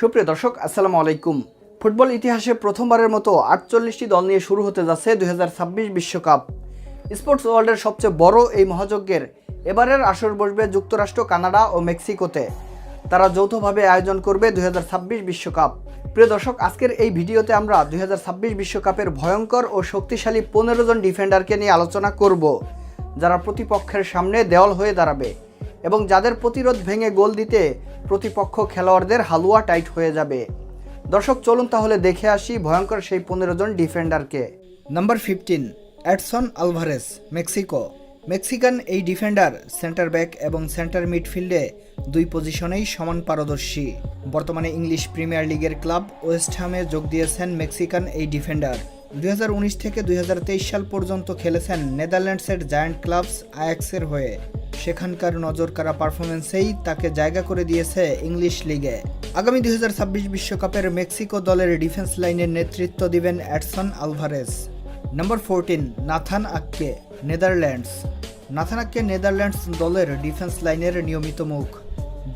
সুপ্রিয় দর্শক, আসসালামু আলাইকুম। ফুটবল ইতিহাসে প্রথমবারের মতো আটচল্লিশটি দল নিয়ে শুরু হতে যাচ্ছে দুই বিশ্বকাপ। স্পোর্টস ওয়ার্ল্ডের সবচেয়ে বড় এই মহাযজ্ঞের এবারের আসর বসবে যুক্তরাষ্ট্র, কানাডা ও মেক্সিকোতে। তারা যৌথভাবে আয়োজন করবে দুই বিশ্বকাপ। প্রিয় দর্শক, আজকের এই ভিডিওতে আমরা দুই বিশ্বকাপের ভয়ঙ্কর ও শক্তিশালী পনেরো জন ডিফেন্ডারকে নিয়ে আলোচনা করব, যারা প্রতিপক্ষের সামনে দেওয়াল হয়ে দাঁড়াবে। এবং যাদের প্রতিরোধ ভেঙে গোল দিতে প্রতিপক্ষ খেলোয়াড়দের হালুয়া টাইট হয়ে যাবে। দর্শক, চলুন তাহলে দেখে আসি ভয়ঙ্কর সেই পনেরো জন ডিফেন্ডারকে। Number fifteen, Edson Alvarez, Mexico. Mexican এই ডিফেন্ডার সেন্টার ব্যাক এবং সেন্টার মিডফিল্ডে দুই পজিশনেই সমান পারদর্শী। বর্তমানে ইংলিশ প্রিমিয়ার লিগের ক্লাব ওয়েস্ট হ্যামে যোগ দিয়েছেন মেক্সিকান এই ডিফেন্ডার। দুই হাজার উনিশ থেকে দুই হাজার তেইশ সাল পর্যন্ত খেলেছেন নেদারল্যান্ডসের জায়ান্ট ক্লাবস আয়াক্সের হয়ে। সেখানকার নজরকাড়া পারফরমেন্সেই তাকে জায়গা করে দিয়েছে ইংলিশ লিগে। আগামী দুই বিশ্বকাপের মেক্সিকো দলের ডিফেন্স লাইনের নেতৃত্ব দিবেন Edson Alvarez number fourteen, Nathan Ake, Netherlands. Nathan Ake Netherlands দলের ডিফেন্স লাইনের নিয়মিত মুখ।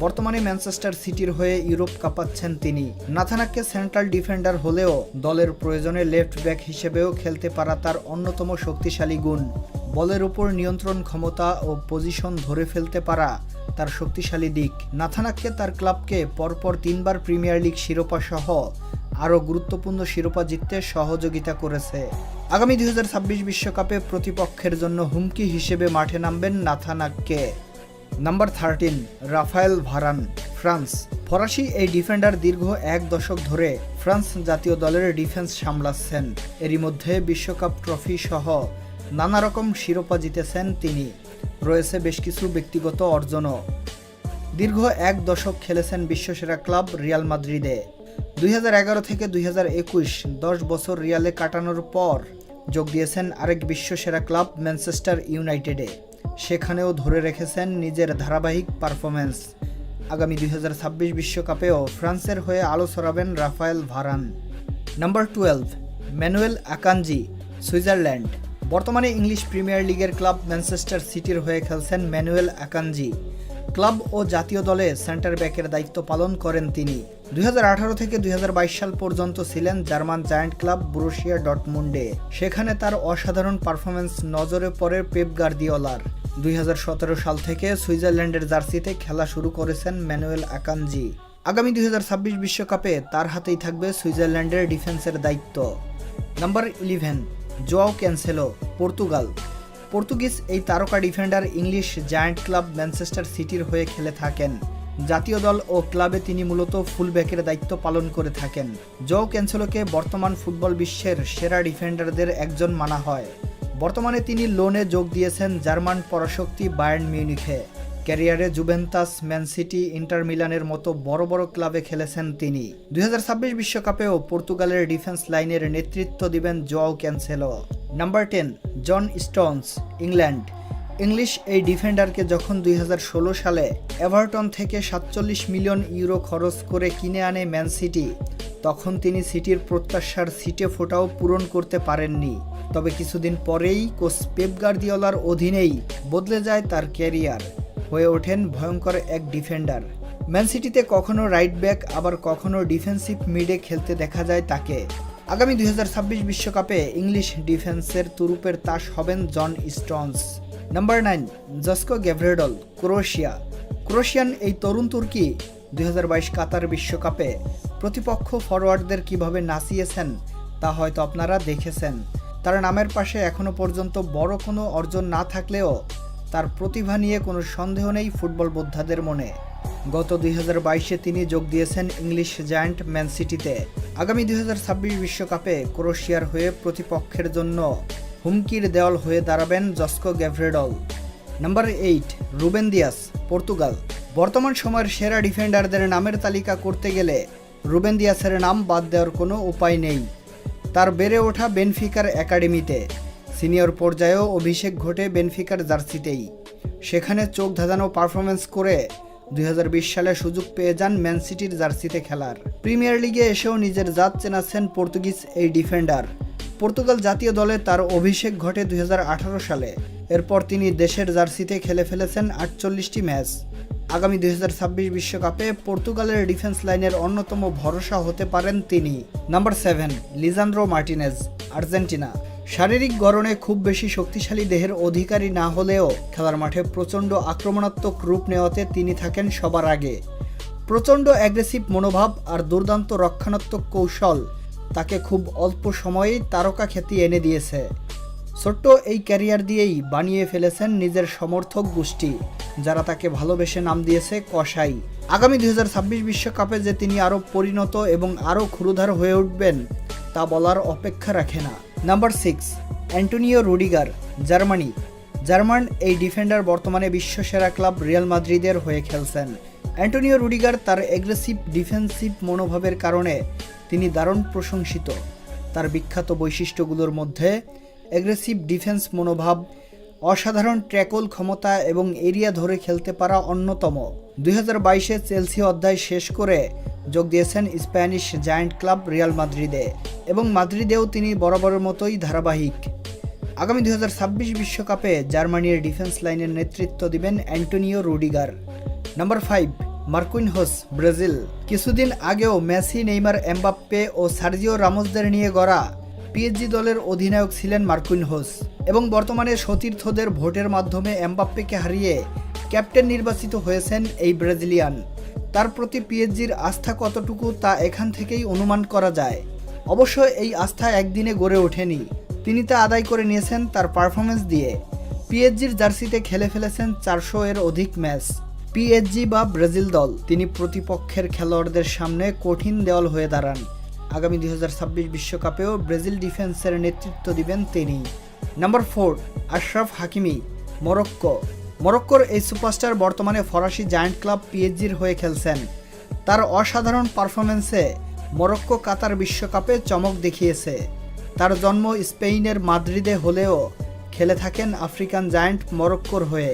বর্তমানে ম্যানচেস্টার সিটির হয়ে ইউরোপ কাঁপাচ্ছেন তিনি। নাথানাককে সেন্ট্রাল ডিফেন্ডার হলেও দলের প্রয়োজনে লেফট ব্যাক হিসেবেও খেলতে পারা তার অন্যতম শক্তিশালী গুণ। বলের উপর নিয়ন্ত্রণ ক্ষমতা ও পজিশন ধরে ফেলতে পারা তার শক্তিশালী দিক। নাথানাককে তার ক্লাবকে পরপর তিনবার প্রিমিয়ার লিগ শিরোপা সহ আরও গুরুত্বপূর্ণ শিরোপা জিততে সহযোগিতা করেছে। আগামী দুই বিশ্বকাপে প্রতিপক্ষের জন্য হুমকি হিসেবে মাঠে নামবেন নাথানাককে। Number thirteen Raphael Varane, France. ফরাসি এই ডিফেন্ডার দীর্ঘ এক দশক ধরে ফ্রান্স জাতীয় দলের ডিফেন্স সামলাচ্ছেন। এরই মধ্যে বিশ্বকাপ ট্রফি সহ নানা রকম শিরোপা জিতেছেন তিনি। রয়েছে বেশ কিছু ব্যক্তিগত অর্জনও। দীর্ঘ এক দশক খেলেছেন বিশ্বসেরা ক্লাব রিয়াল মাদ্রিদে। দুই হাজার এগারো থেকে দুই দশ বছর রিয়ালে কাটানোর পর যোগ দিয়েছেন আরেক বিশ্বসেরা ক্লাব ম্যানচেস্টার ইউনাইটেডে। সেখানেও ধরে রেখেছেন নিজের ধারাবাহিক পারফরমেন্স আগামী দুই বিশ্বকাপেও ফ্রান্সের হয়ে আলো ছড়াবেন Raphael Varane. Number twelve, Manuel Akanji Switzerland. বর্তমানে ইংলিশ প্রিমিয়ার লিগের ক্লাব ম্যানচেস্টার সিটির হয়ে খেলছেন ম্যানুয়েল আকানজি। ক্লাব ও জাতীয় দলে সেন্টার ব্যাকের দায়িত্ব পালন করেন তিনি। দুই হাজার আঠারো থেকে দুই হাজার বাইশ সাল পর্যন্ত ছিলেন জার্মান জায়ান্ট ক্লাব ব্রুশিয়া ডটমুন্ডে সেখানে তার অসাধারণ পারফরমেন্স নজরে পড়ে পেপ গার্দিওলার। দুই হাজার সতেরো সাল থেকে সুইজারল্যান্ডের জার্সিতে খেলা শুরু করেছেন ম্যানুয়েল আকানজি। আগামী দুই বিশ্বকাপে তার হাতেই থাকবে সুইজারল্যান্ডের ডিফেন্সের দায়িত্ব। Number eleven. Joao Cancelo, Portugal. Portuguese এই তারকা defender English giant club Manchester সিটির হয়ে খেলে থাকেন। জাতীয় দল ও ক্লাবে তিনি মূলত ফুলব্যাকের দায়িত্ব পালন করে থাকেন। জো ক্যান্সেলোকে বর্তমান ফুটবল বিশ্বের সেরা ডিফেন্ডারদের একজন মানা হয়। বর্তমানে তিনি লোনে যোগ দিয়েছেন জার্মান পরাশক্তি বায়ার্ন মিউনিখে। ক্যারিয়ারে জুভেন্তাস ম্যান সিটি, ইন্টার মিলানের মতো বড় বড় ক্লাবে খেলেছেন তিনি। দুই বিশ্বকাপেও পর্তুগালের ডিফেন্স লাইনের নেতৃত্ব দিবেন Joao Cancelo. Number ten, John Stones, England. English এই ডিফেন্ডারকে যখন দুই হাজার ষোলো সালে এভারটন থেকে সাতচল্লিশ মিলিয়ন ইউরো খরচ করে কিনে আনে ম্যান সিটি, তখন তিনি সিটির প্রত্যাশার সিটে ফোটাও পূরণ করতে পারেননি। তবে কিছুদিন পরেই কোচ পেপ গার্দিওলার অধীনেই বদলে যায় তার ক্যারিয়ার। হয়ে ওঠেন ভয়ঙ্কর এক ডিফেন্ডার। ম্যান সিটিতে কখনো রাইট ব্যাক, আবার কখনো ডিফেন্সিভ মিডে খেলতে দেখা যায় তাকে। আগামী দুই বিশ্বকাপে ইংলিশ ডিফেন্সের তুরুপের তাস হবেন John Stones. Number nine, Josko Gvardiol, Croatia. Croatian এই তরুণ তুর্কি দুই হাজার বাইশ কাতার বিশ্বকাপে প্রতিপক্ষ ফরওয়ার্ডদের কীভাবে নাচিয়েছেন তা হয়তো আপনারা দেখেছেন। তার নামের পাশে এখনও পর্যন্ত বড় কোনো অর্জন না থাকলেও তার প্রতিভা নিয়ে কোনো সন্দেহ নেই ফুটবল বোদ্ধাদের মনে। গত দুই বাইশে তিনি যোগ দিয়েছেন ইংলিশ জায়ান্ট ম্যান সিটিতে। আগামী দুই বিশ্বকাপে ক্রোয়েশিয়ার হয়ে প্রতিপক্ষের জন্য হুমকির দেওয়াল হয়ে দাঁড়াবেন Josko Gvardiol. Number eight, Ruben Dias, Portugal. বর্তমান সময়ের সেরা ডিফেন্ডারদের নামের তালিকা করতে গেলে রুবেন দিয়াসের নাম বাদ দেওয়ার কোনো উপায় নেই। তার বেড়ে ওঠা বেনফিকার একাডেমিতে। সিনিয়র পর্যায়েও অভিষেক ঘটে বেনফিকার জার্সিতেই। সেখানে চোখ ধাঁধানো পারফরমেন্স করে দু হাজার বিশ সালে সুযোগ পেয়ে যান ম্যান সিটির জার্সিতে খেলার। প্রিমিয়ার লিগে এসেও নিজের জাত চেনাচ্ছেন পর্তুগিজ এই ডিফেন্ডার। পর্তুগাল জাতীয় দলে তার অভিষেক ঘটে দু হাজার আঠারো সালে। এরপর তিনি দেশের জার্সিতে খেলে ফেলেছেন আটচল্লিশটি ম্যাচ। আগামী দুই বিশ্বকাপে পর্তুগালের ডিফেন্স লাইনের অন্যতম ভরসা হতে পারেন তিনি। Number seven, Lisandro Martinez, Argentina. শারীরিক গড়নে খুব বেশি শক্তিশালী দেহের অধিকারী না হলেও খেলার মাঠে প্রচণ্ড আক্রমণাত্মক রূপ নেওয়াতে তিনি থাকেন সবার আগে। প্রচণ্ড অ্যাগ্রেসিভ মনোভাব আর দুর্দান্ত রক্ষণাত্মক কৌশল তাকে খুব অল্প সময়েই তারকা খ্যাতি এনে দিয়েছে। ছোট্ট এই ক্যারিয়ার দিয়েই বানিয়ে ফেলেছেন নিজের সমর্থক গোষ্ঠী, যারা তাকে ভালোবেসে নাম দিয়েছে কসাই। আগামী দুই বিশ্বকাপে যে তিনি আরও পরিণত এবং আরও ক্ষুরুধার হয়ে উঠবেন তা বলার অপেক্ষা রাখে না। Number six, Antonio Rudiger, Germany. German এই ডিফেন্ডার বর্তমানে বিশ্বসেরা ক্লাব রিয়াল মাদ্রিদের হয়ে খেলছেন। অ্যান্টোনিও রুডিগার তার এগ্রেসিভ ডিফেন্সিভ মনোভাবের কারণে তিনি দারুণ প্রশংসিত। তার বিখ্যাত বৈশিষ্ট্যগুলোর মধ্যে এগ্রেসিভ ডিফেন্স মনোভাব, অসাধারণ ট্র্যাকল ক্ষমতা এবং এরিয়া ধরে খেলতে পারা অন্যতম। দুই হাজার বাইশে চেলসি অধ্যায় শেষ করে যোগ দিয়েছেন স্প্যানিশ জায়ান্ট ক্লাব রিয়াল মাদ্রিদে এবং মাদ্রিদেও তিনি বরাবরের মতোই ধারাবাহিক। আগামী দুই বিশ্বকাপে জার্মানির ডিফেন্স লাইনের নেতৃত্ব দিবেন Antonio Rudiger. Number five Marquinhos Brazil. কিছুদিন আগেও মেসি, নেইমার, এমবাপ্পে ও সার্জিও রামোসদের নিয়ে গড়া পিএসজি দলের অধিনায়ক ছিলেন মার্কুইন হোস এবং বর্তমানে সতীর্থদের ভোটের মাধ্যমে এমবাপ্পেকে হারিয়ে ক্যাপ্টেন নির্বাচিত হয়েছেন এই ব্রাজিলিয়ান। তার প্রতি পিএসজির আস্থা কতটুকু তা এখান থেকেই অনুমান করা যায়। অবশ্য এই আস্থা একদিনে গড়ে ওঠেনি। তিনি তা আদায় করে নিয়েছেন তার পারফরমেন্স দিয়ে। পিএসজির জার্সিতে খেলে ফেলেছেন চারশো এর অধিক ম্যাচ। পিএসজি বা ব্রাজিল দল। তিনি প্রতিপক্ষের খেলোয়াড়দের সামনে কঠিন দেওয়াল হয়ে দাঁড়ান। আগামী দুই বিশ্বকাপেও ব্রাজিল ডিফেন্সের নেতৃত্ব দিবেন তিনি। Number four, Achraf Hakimi, Morocco. মরক্কোর এই সুপারস্টার বর্তমানে ফরাসি জায়ান্ট ক্লাব পিএসজির হয়ে খেলছেন। তার অসাধারণ পারফরমেন্সে মরক্কো কাতার বিশ্বকাপে চমক দেখিয়েছে। তার জন্ম স্পেনের মাদ্রিদে হলেও খেলে থাকেন আফ্রিকান জায়ান্ট মরক্কোর হয়ে।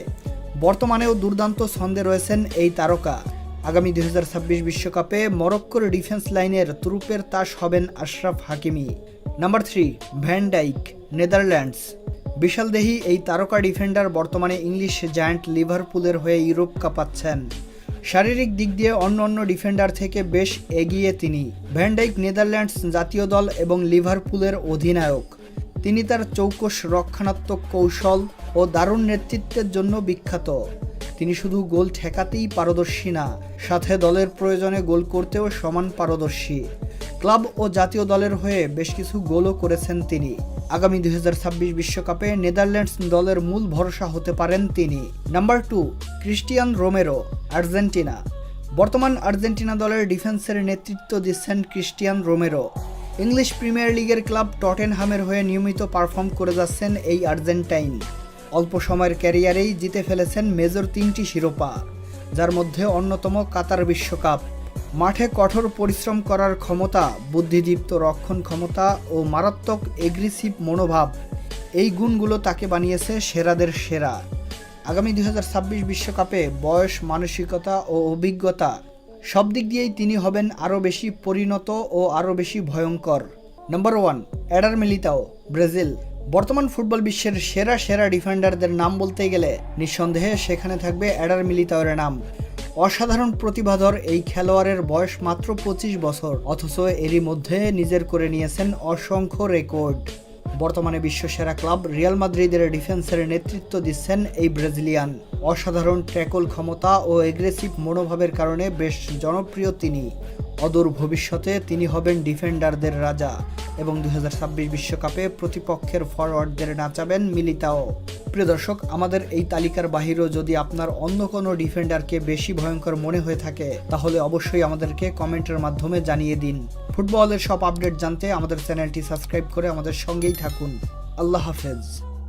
বর্তমানেও দুর্দান্ত ছন্দে রয়েছেন এই তারকা। আগামী দুই বিশ্বকাপে মরক্কোর ডিফেন্স লাইনের তুরুপের তাস হবেন Achraf Hakimi. Number three, Van Dijk, Netherlands. বিশালদেহী এই তারকা ডিফেন্ডার বর্তমানে ইংলিশ জায়ান্ট লিভারপুলের হয়ে ইউরোপ কাঁপাচ্ছেন। শারীরিক দিক দিয়ে অন্য অন্য ডিফেন্ডার থেকে বেশ এগিয়ে তিনি। ভ্যান্ডাইক নেদারল্যান্ডস জাতীয় দল এবং লিভারপুলের অধিনায়ক। তিনি তার চৌকস রক্ষণাত্মক কৌশল ও দারুণ নেতৃত্বের জন্য বিখ্যাত। তিনি শুধু গোল ঠেকাতেই পারদর্শী না, সাথে দলের প্রয়োজনে গোল করতেও সমান পারদর্শী। ক্লাব ও জাতীয় দলের হয়ে বেশ কিছু গোলও করেছেন তিনি। আগামী দুই বিশ্বকাপে নেদারল্যান্ডস দলের মূল ভরসা হতে পারেন তিনি। Number two, Cristian Romero, Argentina. বর্তমান আর্জেন্টিনা দলের ডিফেন্সের নেতৃত্ব দিচ্ছেন ক্রিস্টিয়ান রোমেরো। ইংলিশ প্রিমিয়ার লিগের ক্লাব টটেনহামের হয়ে নিয়মিত পারফর্ম করে যাচ্ছেন এই আর্জেন্টাইন। অল্প সময়ের ক্যারিয়ারেই জিতে ফেলেছেন মেজর তিনটি শিরোপা, যার মধ্যে অন্যতম কাতার বিশ্বকাপ। মাঠে কঠোর পরিশ্রম করার ক্ষমতা, বুদ্ধিদীপ্ত রক্ষণ ক্ষমতা ও মারাত্মক এগ্রেসিভ মনোভাব, এই গুণগুলো তাকে বানিয়েছে সেরাদের সেরা। আগামী দুই বিশ্বকাপে বয়স, মানসিকতা ও অভিজ্ঞতা সব দিক দিয়েই তিনি হবেন আরও বেশি পরিণত ও আরও বেশি ভয়ঙ্কর। Number one Eder Militao Brazil বর্তমান ফুটবল বিশ্বের সেরা সেরা ডিফেন্ডারদের নাম বলতে গেলে নিঃসন্দেহে সেখানে থাকবে অ্যাডার মিলিতাওয়ের নাম। অসাধারণ প্রতিভাধর এই খেলোয়াড়ের বয়স মাত্র পঁচিশ বছর। অথচ এরই মধ্যে নিজের করে নিয়েছেন অসংখ্য রেকর্ড। বর্তমানে বিশ্বসেরা ক্লাব রিয়াল মাদ্রিদের ডিফেন্সের নেতৃত্ব দিচ্ছেন এই ব্রাজিলিয়ান। অসাধারণ ট্র্যাকল ক্ষমতা ও এগ্রেসিভ মনোভাবের কারণে বেশ জনপ্রিয় তিনি। অদূর ভবিষ্যতে তিনি হবেন ডিফেন্ডারদের রাজা। এবং দুই বিশ্বকাপে প্রতিপক্ষের ফরওয়ার্ডদের নাচাবেন মিলিতাও। প্রিয় দর্শক, আমাদের এই তালিকার বাহিরেও যদি আপনার অন্য কোনো ডিফেন্ডারকে বেশি ভয়ঙ্কর মনে হয়ে থাকে, তাহলে অবশ্যই আমাদেরকে কমেন্টের মাধ্যমে জানিয়ে দিন। ফুটবলের সব আপডেট জানতে আমাদের চ্যানেলটি সাবস্ক্রাইব করে আমাদের সঙ্গেই থাকুন। আল্লাহ হাফেজ।